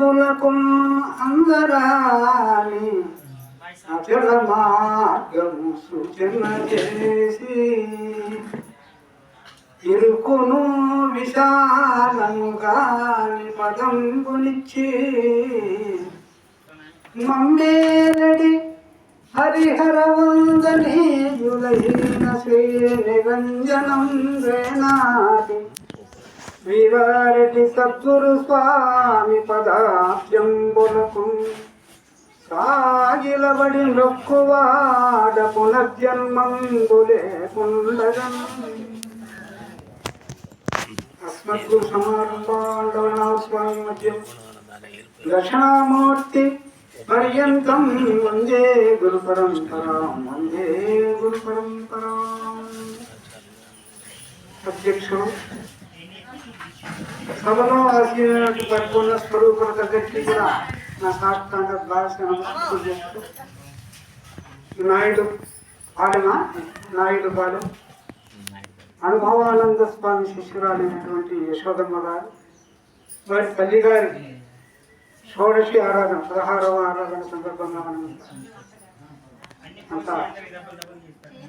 బాబులకు అందరాని అచల మార్గము సూచన చేసి ఇరుకును విశాలముగాని పదంబునిచ్చి మమ్మేరడి హరిహర వందనీయులైన శ్రీ నిరంజనం రేనాటి వీరారెడ్డి సద్గురు స్వామి పదాభ్యంబులకు సాగిలబడి నొక్కువాడ పునర్జన్మంబులే కుండగం అస్మద్గురు సమారంభాండవనా స్వామి మధ్యం దక్షిణామూర్తి పర్యంతం వందే గురు పరంపరా వందే గురు పరంపరా అధ్యక్షుడు సభలో ఆశీర్వాద పరిపూర్ణ స్వరూపుల దగ్గరికి కూడా నా సాష్టాంగ భాష నమస్కారం చేస్తూ నాయుడు పాడమా? నాయుడు పాడు. అనుభవానంద స్వామి శిష్యురాలైనటువంటి యశోదమ్మ గారు వారి తల్లి గారి షోడశి ఆరాధన పదహారవ ఆరాధన సందర్భంగా మనం అంతా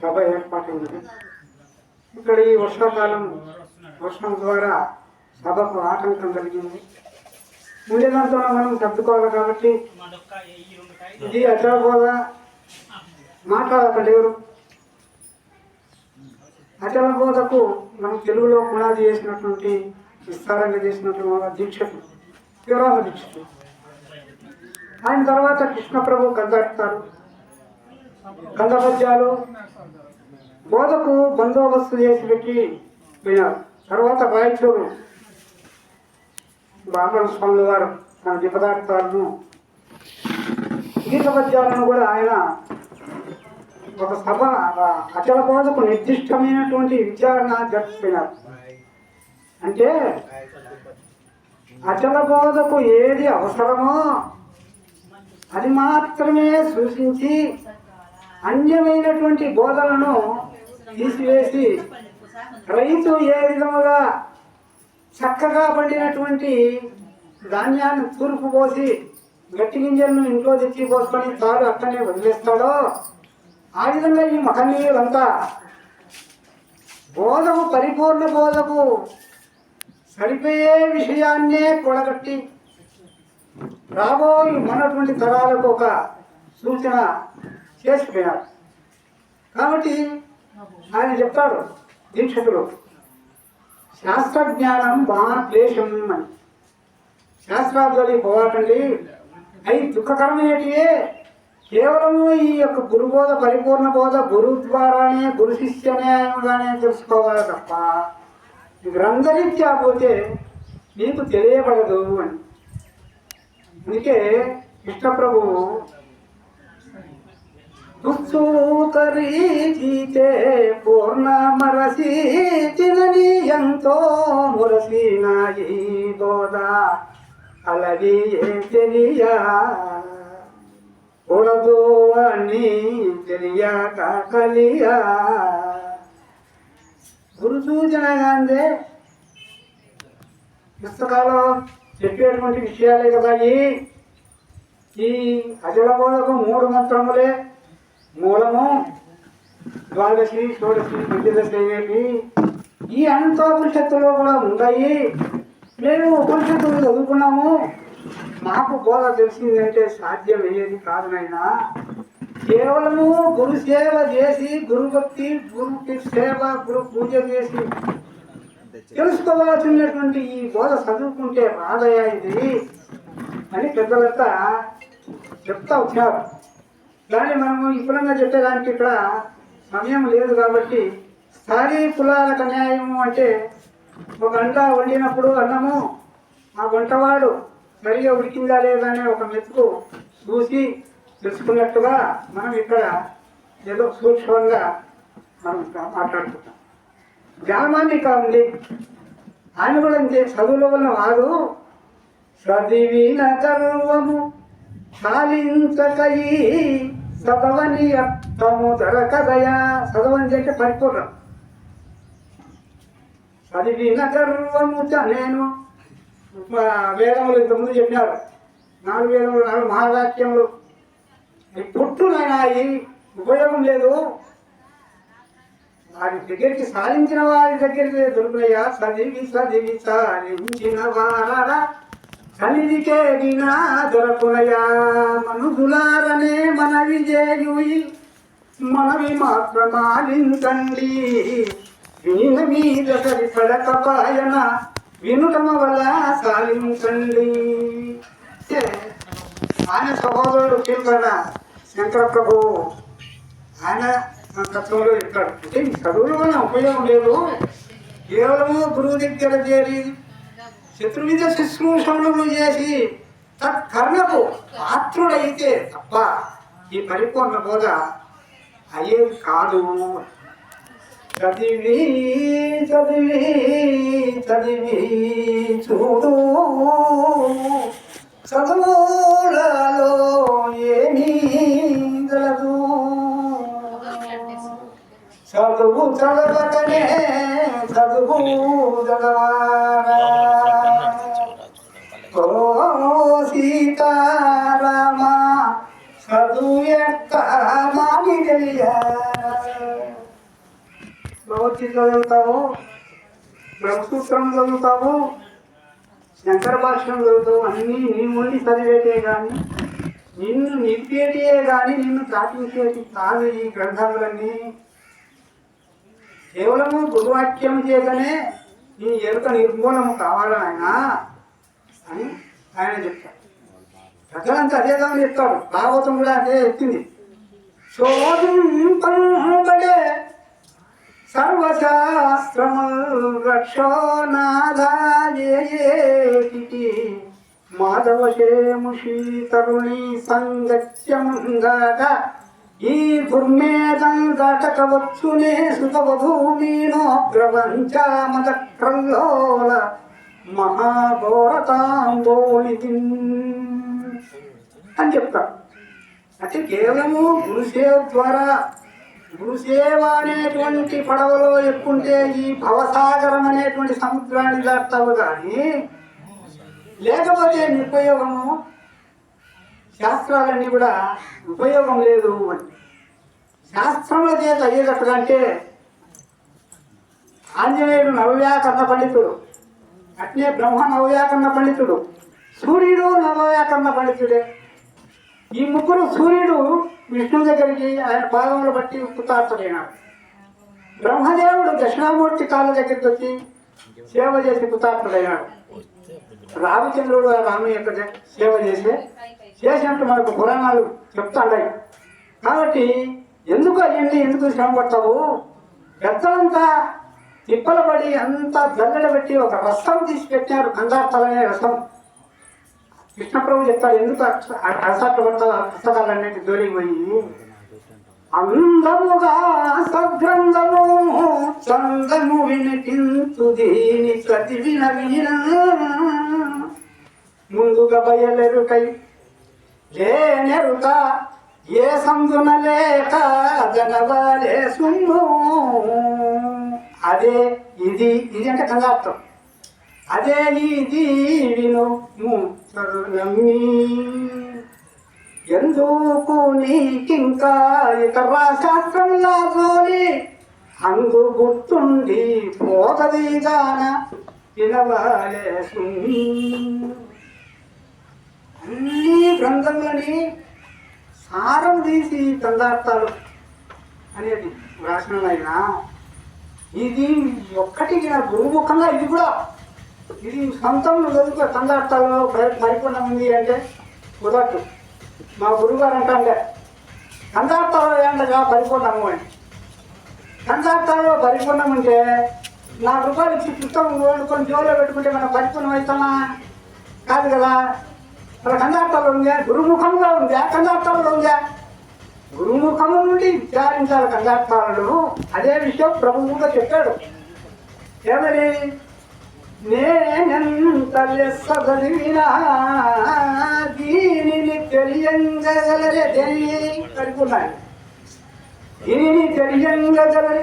సభ ఏర్పాటైంది ఇక్కడ ఈ వర్షాకాలం వర్షం ద్వారా సభకు ఆటంకం కలిగింది. ముందేదాంతో మనం తప్పుకోవాలి కాబట్టి ఇది అచలబోధ మాట్లాడకండి ఎవరు మనం తెలుగులో పునాది చేసినటువంటి విస్తారంగా చేసినటువంటి దీక్షకు శివరామ దీక్షకు. ఆయన తర్వాత కృష్ణప్రభు కందాడతారు కందపద్యాలు బోధకు బందోబస్తు చేసి పెట్టి పోయినారు. తర్వాత రాయచూరు బ్రాహ్మణ స్వామి వారు తన దిపదార్థాలను గీత పద్యాలను కూడా ఆయన ఒక సభ అచల బోధకు నిర్దిష్టమైనటువంటి విచారణ జరుపుకున్నారు. అంటే అచల బోధకు ఏది అవసరమో అది మాత్రమే సూచించి అన్యమైనటువంటి బోధలను తీసివేసి రైతు ఏ విధముగా చక్కగా పండినటువంటి ధాన్యాన్ని తూర్పు పోసి గట్టి గింజలను ఇంట్లో తెచ్చి పోసుకొని తాడు అక్కడనే వదిలేస్తాడో? ఆ విధంగా ఈ మహనీయులంతా బోధకు పరిపూర్ణ బోధకు సరిపోయే విషయాన్నే కూడగట్టి రాబోయే మనటువంటి తరాలకు ఒక సూచన చేసిపోయినారు కాబట్టి ఆయన చెప్తాడు దీక్షకుడు శాస్త్రజ్ఞానం బాగా క్లేశం అని. శాస్త్రార్థాలు పోవాలండి అవి దుఃఖకరమైనటివే కేవలము ఈ యొక్క గురుబోధ పరిపూర్ణ బోధ గురువు ద్వారానే గురు శిష్య న్యాయంగానే తెలుసుకోవాలి తప్ప గ్రంథరీత్యా పోతే నీకు తెలియబడదు అని. అందుకే కృష్ణప్రభువు దుస్సూకరీచితే పూర్ణమరసి ఎంతో మురసినాయి బోధ. అలవి తెలియ? కూడదు అని తెలియక కలియా? గురు సూచన గాంధీ పుస్తకాలు చెప్పేటువంటి విషయాలే కదా ఈ అజలబోధకు మూడు మంత్రములే. మూలము ద్వాదశి షోడశి పంచదశి అనేవి ఈ అనంతోపనిషత్తులో కూడా ఉన్నాయి మేము ఉపనిషత్తులు చదువుకున్నాము. మాకు బోధ తెలిసిందంటే సాధ్యం అయ్యేది కాదు కేవలము గురు సేవ చేసి గురు భక్తి గురుకి సేవ గురు పూజ చేసి తెలుసుకోవాల్సినటువంటి ఈ బోధ చదువుకుంటే రాదయా ఇది అని పెద్దలంతా చెప్తా వచ్చారు దాన్ని మనము విపులంగా చెప్పేదానికి ఇక్కడ సమయం లేదు కాబట్టి స్థాయి కులాలకు న్యాయము అంటే ఒక గంట వండినప్పుడు అన్నము ఆ వంటవాడు సరిగా ఉడికిందా లేదా అనే ఒక మెతుకు చూసి తెలుసుకున్నట్టుగా మనం ఇక్కడ ఏదో సూక్ష్మంగా మనం మాట్లాడుకుంటాం. గ్రామానికి ఉంది ఆయన కూడా ఇంకే చదువుల వల్ల వాడు చదివిన గర్వము సాలించకయి చదవని అర్థము దొరకదయా చదవని అంటే పరిపూర్ణం. చదివిన గర్వము నేను మా వేదములు ఇంతకుముందు చెప్పినారు. నాలుగు వేదములు నాలుగు మహావాక్యములు. పుట్టునైనా ఉపయోగం లేదు. వారి దగ్గరికి సాధించిన వారి దగ్గరికి దొరుకునయ్యా చదివి చదివి సాధించిన వారా సన్నిధికే వినా దొరకునయ్యా మనుషులారనే మనవి చేయుయి. మనవి మాత్రమాలించండి. వీణ మీద సరిపడకపాయన వినుటమ వల్ల సాలించండి. ఆయన సహోదరుడు కీర్తన శంకర ప్రభు ఆయన తత్వంలో ఇక్కడ అంటే ఈ చదువుల వల్ల ఉపయోగం లేదు? కేవలము గురువు దగ్గర చేరి శత్రువిధ శుశ్రూషణలు చేసి తత్కర్ణకు పాత్రుడైతే తప్ప ఈ పరిపూర్ణ బోధ అయ్యేది కాదు. చదివి చదివి చదివి చూడు. చదువులలో ఏమీ గలదు. చదువు చదవకనే చదువు చదవారా సీతారామ చదువు యొక్క మాని తెలియ చదువుతావు బ్రహ్మసూత్రం చదువుతావు శంకర భాష్యం చదువుతావు అన్నీ నీ ముందు చదివేటే కానీ నిన్ను నింపేటియే కానీ నిన్ను దాటించేటి కాదు ఈ గ్రంథాలన్నీ. కేవలము గురువాక్యం చేతనే నీ ఎరుక నిర్మూలము కావాలని ఆయన అని ఆయన చెప్తారు ప్రజలంతా అదేదామని చెప్తాడు భాగవతం కూడా అదే చెప్పింది శోధం పంబడే సర్వశాస్త్రముల్ రక్షో నాదాయేటి శీతరుణి తరుణి సంగత్యముందాక ఈ దుర్మేధం దాటకవచ్చునే సుతవధూమీనో ప్రపంచ మదక్రల్లోల అని చెప్తాడు అంటే కేవలము గురుసేవ ద్వారా గురుసేవ అనేటువంటి పడవలో ఎక్కుంటే ఈ భవసాగరం అనేటువంటి సముద్రాన్ని దాటావు కానీ లేకపోతే ఉపయోగము శాస్త్రాలన్నీ కూడా ఉపయోగం లేదు అని శాస్త్రముల చేత అయ్యేటట్టుగా అంటే ఆంజనేయుడు నవవ్యాకరణ పండితుడు అట్లే బ్రహ్మ నవవ్యాకరణ పండితుడు సూర్యుడు నవవ్యాకరణ పండితుడే. ఈ ముగ్గురు సూర్యుడు విష్ణు దగ్గరికి ఆయన పాదములు బట్టి కృతార్థుడైనాడు బ్రహ్మదేవుడు దక్షిణామూర్తి కాళ్ళ దగ్గరికి వచ్చి సేవ చేసి కృతార్థుడైనాడు రామచంద్రుడు ఆ యొక్క సేవ చేస్తే చేసినట్టు మనకు పురాణాలు చెప్తాండాయి. కాబట్టి ఎందుకు అయ్యండి ఎందుకు శ్రమ పడతావు? పెద్దలంతా తిప్పలు పడి అంతా జల్లెడ పెట్టి ఒక రసం తీసి పెట్టారు కందార్థాలనే రసం. కృష్ణప్రభు చెప్తాడు ఎందుకు అసాట్లు పడతావు ఆ పుస్తకాలన్నిటి జోలికి పోయి అందముగా సద్గ్రంథము చందము వినిపించు దీని చదివిన విన ముందుగా బయలెరుకై లేనెరుక ఏ సందున లేక జనవాలే సుమ్ము అదే ఇది ఇది అంటే కంగార్థం అదే నీ విను నమ్మి ఎందుకు నీకింకా ఇతర శాస్త్రంలా జోలి అందు గుర్తుండి పోతది గాన వినవాలే అన్ని గ్రంథములని సారం తీసి తందార్థాలు అనేది రాసినైనా ఇది ఒక్కటికి నా గురుముఖంగా ఇది కూడా. ఇది సొంతంలో చదువుకో తందార్థాలు పరిపూర్ణం ఉంది అంటే కుదరదు మా గురుగారు అంటే సందార్థాలు ఏంటగా పరిపూర్ణము అని. తందార్థాలు పరిపూర్ణం అంటే నాలుగు రూపాయలు ఇచ్చి పుస్తకం వండుకొని జోలో పెట్టుకుంటే మనం పరిపూర్ణం అవుతామా? కాదు కదా. మన కందార్థాలు ఉందా? గురుముఖంలో ఉందా? కందార్థాలు ఉందా? గురుముఖము నుండి విచారించాలి కందార్థాలను అదే విషయం ప్రభువుగా చెప్పాడు. ఏమని నేనెంత లెస్స చదివినా దీనిని తెలియంగలరే తెలియ దీనిని తెలియంగలరే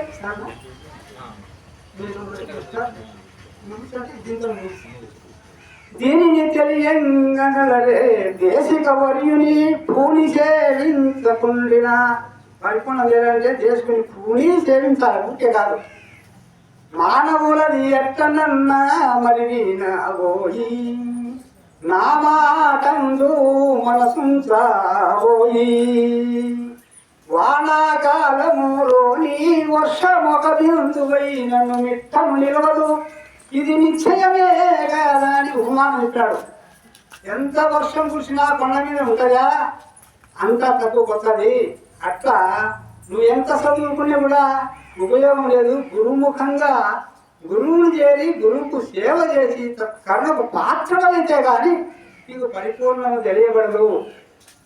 దీనిని తెలియంగలరే దేశిక వర్యుని పూని సేవించకుండినా. పరిపూర్ణం లేదంటే దేశకుని పూని సేవించాలి. ఊరికే కాదు. మానవులది ఎట్టనన్నా మరి వినబోయి నా మాటందు మనసుంచాబోయి. వానాకాలములోని వర్షమొక బిందువై నన్ను మిట్టము నిలవదు. ఇది నిశ్చయమే కదా అని ఉపమానం ఇచ్చాడు. ఎంత వర్షం కురిసినా కొండ మీద ఉంటుందా? అంత తక్కువ కొత్తది. అట్లా నువ్వు ఎంత చదువుకున్నా కూడా ఉపయోగం లేదు. గురుముఖంగా గురువుని చేరి గురువుకు సేవ చేసి కర్ణకు పాత్రమైతే కానీ నీకు పరిపూర్ణం తెలియబడదు.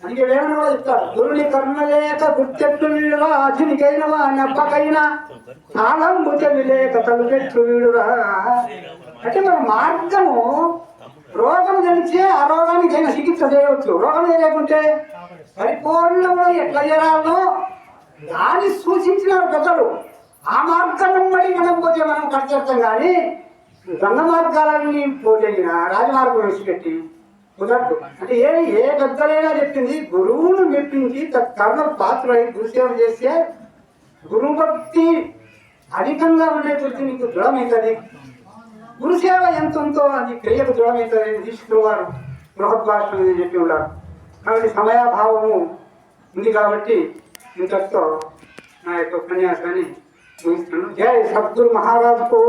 అందుకే వేమన కూడా చెప్తాడు గురుని కర్ణలేక గుర్తెట్లు అధునికైన నెప్పకైనా కాలం బుద్ధి లేక తలుపెట్లు వీడురా అంటే మన మార్గము రోగం తెలిస్తే ఆ రోగానికి చికిత్స చేయవచ్చు. రోగం లేకుంటే పరిపూర్ణంగా ఎట్లా చేయాలో దాన్ని సూచించినారు పెద్దలు. ఆ మార్గం మళ్ళీ మనం పోతే మనం కట్టేస్తాం కానీ రంగ మార్గాలన్నీ పోతేగిన రాజమార్గం విడిచిపెట్టి కుదరదు అంటే ఏ ఏ పెద్దలైనా చెప్పింది గురువును మెప్పించి కర్మ పాత్ర గురుసేవ చేస్తే గురువు భక్తి అధికంగా ఉండే కొద్ది నీకు దృఢమవుతుంది గురుసేవ ఎంత ఉందో అది క్రియకు దృఢమవుతుంది అని తీసుకున్న వారు బృహద్భాషణ చెప్పి ఉన్నారు. కాబట్టి సమయాభావము ఉంది కాబట్టి ఇంతటితో నా యొక్క ఉపన్యాసాన్ని ముగిస్తున్నాను. జై సద్గురు మహారాజుకు.